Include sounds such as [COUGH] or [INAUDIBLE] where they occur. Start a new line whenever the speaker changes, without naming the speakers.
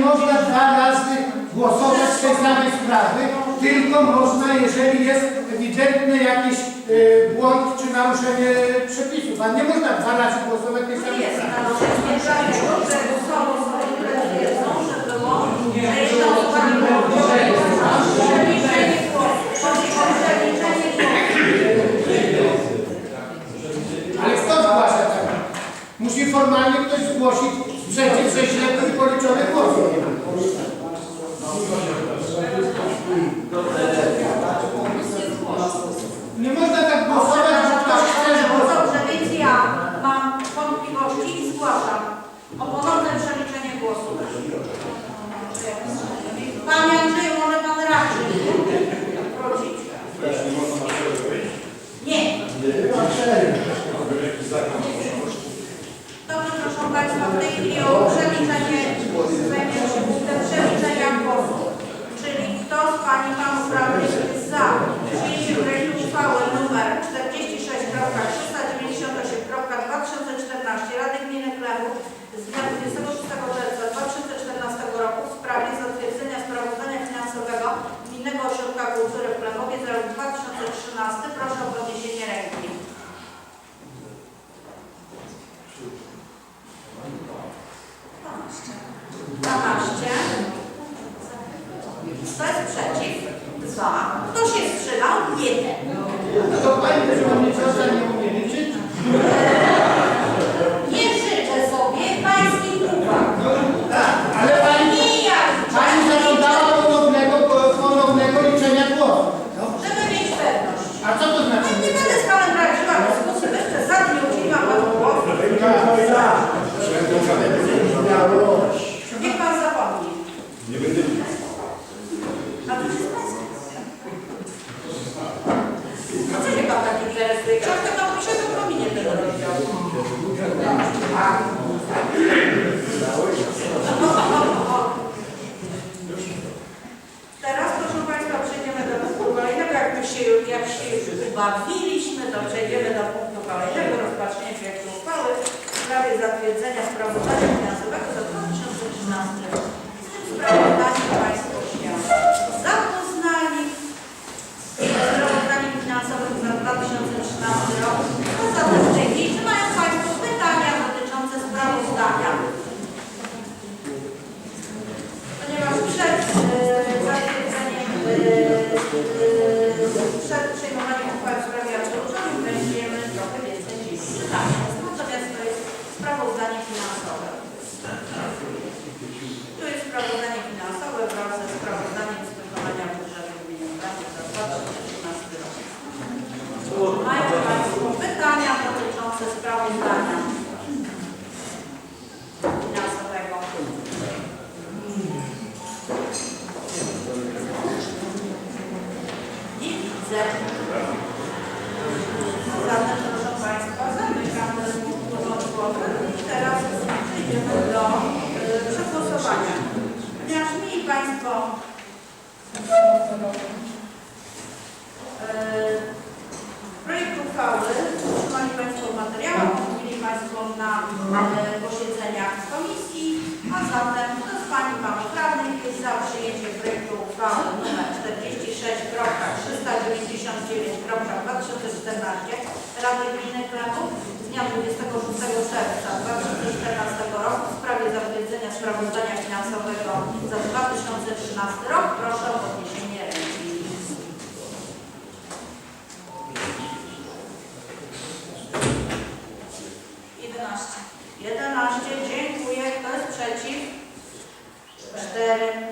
można dwa razy głosować w tej samej sprawy, tylko można, jeżeli jest ewidentny jakiś y, błąd czy naruszenie przepisów, a nie można dwa razy głosować w tej samej
Jest
sprawie.
naruszenie dlatego, że głosowo wiedzą, że było, że było przeliczenie głosów.
Ale kto zgłasza tak? Musi formalnie ktoś zgłosić sprzeciw, że źle były policzone głosy. Nie można tak głosować, że ktoś chce, żeby
No dobrze, więc ja mam wątpliwości i zgłaszam o ponowne przeliczenie głosów. Panie Andrzeju, może pan raczył wrócić? Nie. Dobrze, proszę Państwa, w tej chwili o przeliczenie, zajmiemy punktem przeliczenia głosów. Czyli kto z Pani i Panów jest za przyjęciem projektu uchwały nr 46.398.2014 Rady Gminy Klewów z dnia 26 czerwca 2014 roku w sprawie zatwierdzenia sprawozdania finansowego Gminnego Ośrodka Kultury w Klewowie za rok 2013. Proszę o podniesienie ręki. Dwanaście. Kto jest przeciw? Dwa. Kto się wstrzymał? Jeden.
No to pani przewodnicząca nie umie liczyć? [LAUGHS]
Nie życzę sobie pańskich uwag.
Tak, ale pani,
Nie ja.
pani zażądała ponownego, ponownego liczenia głosów. No.
Żeby mieć pewność.
A co to znaczy?
Nie będę z panem prowadziła dyskusji, bez przesady nie udzieliłam panu głosu. Niech pan zapomni.
Nie będę
A to jest pańskie. A co się pan tak interesuje? Książkę pan pisze, to pominie tego rozdziału. Teraz, proszę Państwa, przejdziemy do punktu kolejnego. Jak my się, jak się już ubawiliśmy, to przejdziemy do punktu kolejnego. Rozpatrzenia projektu uchwały w sprawie zatwierdzenia sprawozdania finansowego za 2013 rok. Z tym sprawozdaniem Państwo się zapoznali. Sprawozdaniem finansowym za 2013 rok. Tej chwili, czy mają Państwo pytania dotyczące sprawozdania? Ponieważ przed e, zatwierdzeniem, e, e, przed przyjmowaniem uchwały w sprawie absolutorium będziemy trochę więcej dziś czytać. Natomiast to jest sprawozdanie finansowe. Tu jest sprawozdanie finansowe wraz ze sprawozdaniem z wykonania budżetu gminy Pracy za 2013 rok. Mają Państwo pytania dotyczące sprawozdania finansowego? Nie widzę. Zatem, proszę Państwa, zamykam ten punkt porządkowy i teraz przejdziemy do y, przegłosowania. Ponieważ mieli Państwo y, projekt uchwały, otrzymali Państwo w materiałach, omówili Państwo na y, posiedzeniach komisji, a zatem kto z Pani i Panów Radnych jest za przyjęciem projektu uchwały nr 46.399.2014 Rady Gminy Kraków z dnia 26 czerwca 2014 roku w sprawie zatwierdzenia sprawozdania finansowego za 2013 rok. Proszę o podniesienie ręki. Jedenaście. Jedenaście. Dziękuję. Kto jest przeciw? Cztery.